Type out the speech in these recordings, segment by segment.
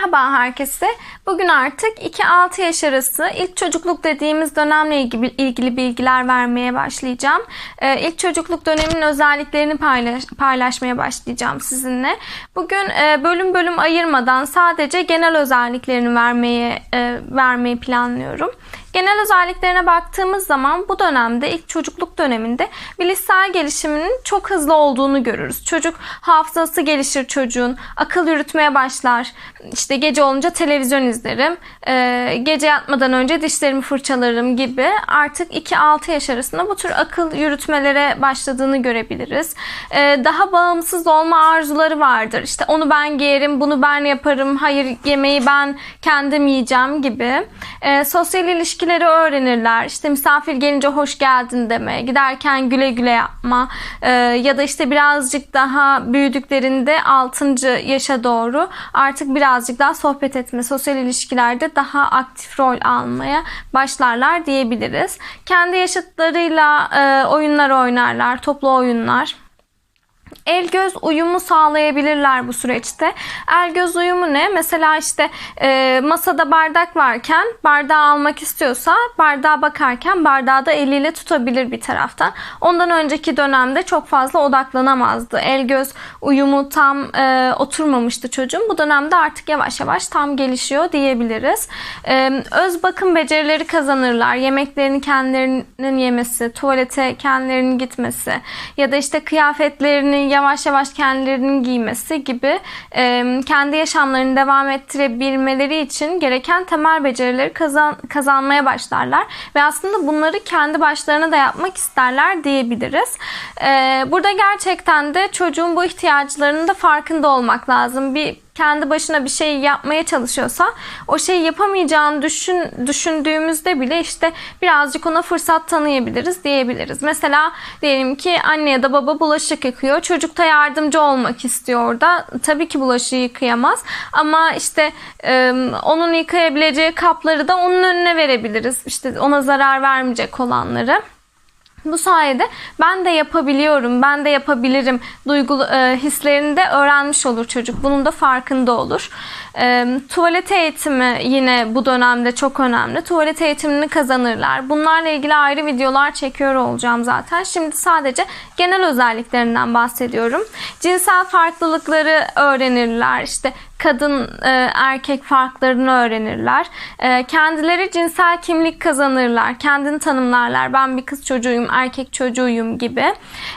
Merhaba herkese. Bugün artık 2-6 yaş arası ilk çocukluk dediğimiz dönemle ilgili, bilgiler vermeye başlayacağım. Ee, ilk çocukluk döneminin özelliklerini paylaş, paylaşmaya başlayacağım sizinle. Bugün e, bölüm bölüm ayırmadan sadece genel özelliklerini vermeye e, vermeyi planlıyorum. Genel özelliklerine baktığımız zaman bu dönemde ilk çocukluk döneminde bilişsel gelişiminin çok hızlı olduğunu görürüz. Çocuk hafızası gelişir çocuğun, akıl yürütmeye başlar. İşte gece olunca televizyon izlerim, ee, gece yatmadan önce dişlerimi fırçalarım gibi artık 2-6 yaş arasında bu tür akıl yürütmelere başladığını görebiliriz. Ee, daha bağımsız olma arzuları vardır. İşte onu ben giyerim, bunu ben yaparım, hayır yemeği ben kendim yiyeceğim gibi. Ee, sosyal ilişkileri öğrenirler. İşte misafir gelince hoş geldin deme, giderken güle güle yapma Ee, ya da işte birazcık daha büyüdüklerinde 6. yaşa doğru artık birazcık daha sohbet etme, sosyal ilişkilerde daha aktif rol almaya başlarlar diyebiliriz. Kendi yaşıtlarıyla e, oyunlar oynarlar, toplu oyunlar. El göz uyumu sağlayabilirler bu süreçte. El göz uyumu ne? Mesela işte e, masada bardak varken bardağı almak istiyorsa bardağa bakarken bardağı da eliyle tutabilir bir taraftan. Ondan önceki dönemde çok fazla odaklanamazdı. El göz uyumu tam e, oturmamıştı çocuğun. Bu dönemde artık yavaş yavaş tam gelişiyor diyebiliriz. E, öz bakım becerileri kazanırlar. Yemeklerini kendilerinin yemesi, tuvalete kendilerinin gitmesi ya da işte kıyafetlerini yavaş yavaş kendilerinin giymesi gibi e, kendi yaşamlarını devam ettirebilmeleri için gereken temel becerileri kazan, kazanmaya başlarlar. Ve aslında bunları kendi başlarına da yapmak isterler diyebiliriz. E, burada gerçekten de çocuğun bu ihtiyaçlarının da farkında olmak lazım. Bir kendi başına bir şey yapmaya çalışıyorsa o şeyi yapamayacağını düşün, düşündüğümüzde bile işte birazcık ona fırsat tanıyabiliriz diyebiliriz. Mesela diyelim ki anne ya da baba bulaşık yıkıyor. Çocuk da yardımcı olmak istiyor orada. Tabii ki bulaşığı yıkayamaz ama işte e, onun yıkayabileceği kapları da onun önüne verebiliriz. İşte ona zarar vermeyecek olanları. Bu sayede ben de yapabiliyorum, ben de yapabilirim duygu e, hislerini de öğrenmiş olur çocuk. Bunun da farkında olur. E, tuvalet eğitimi yine bu dönemde çok önemli. Tuvalet eğitimini kazanırlar. Bunlarla ilgili ayrı videolar çekiyor olacağım zaten. Şimdi sadece genel özelliklerinden bahsediyorum. Cinsel farklılıkları öğrenirler. İşte kadın e, erkek farklarını öğrenirler. E, kendileri cinsel kimlik kazanırlar. Kendini tanımlarlar. Ben bir kız çocuğuyum, erkek çocuğuyum gibi.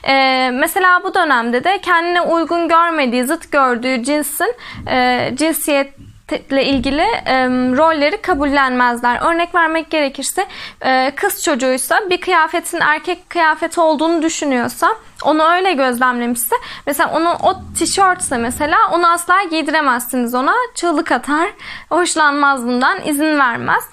E, mesela bu dönemde de kendine uygun görmediği, zıt gördüğü cinsin e, cinsiyet ile ilgili e, rolleri kabullenmezler. Örnek vermek gerekirse e, kız çocuğuysa bir kıyafetin erkek kıyafeti olduğunu düşünüyorsa onu öyle gözlemlemişse mesela onu o tişörtse mesela onu asla giydiremezsiniz ona. Çığlık atar. Hoşlanmaz bundan. izin vermez.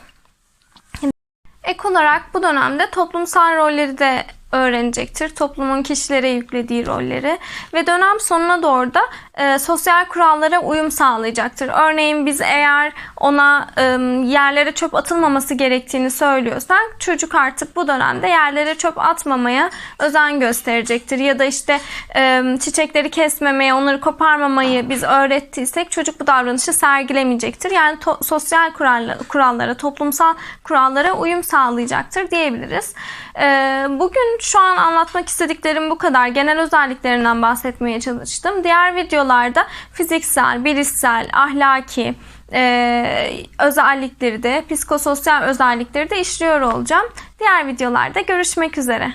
Ek olarak bu dönemde toplumsal rolleri de öğrenecektir. Toplumun kişilere yüklediği rolleri ve dönem sonuna doğru da e, sosyal kurallara uyum sağlayacaktır. Örneğin biz eğer ona e, yerlere çöp atılmaması gerektiğini söylüyorsak çocuk artık bu dönemde yerlere çöp atmamaya özen gösterecektir. Ya da işte e, çiçekleri kesmemeye, onları koparmamayı biz öğrettiysek çocuk bu davranışı sergilemeyecektir. Yani to- sosyal kurallara, kurallara, toplumsal kurallara uyum sağlayacaktır diyebiliriz. E, bugün şu an anlatmak istediklerim bu kadar. Genel özelliklerinden bahsetmeye çalıştım. Diğer videolarda fiziksel, bilişsel, ahlaki e, özellikleri de, psikososyal özellikleri de işliyor olacağım. Diğer videolarda görüşmek üzere.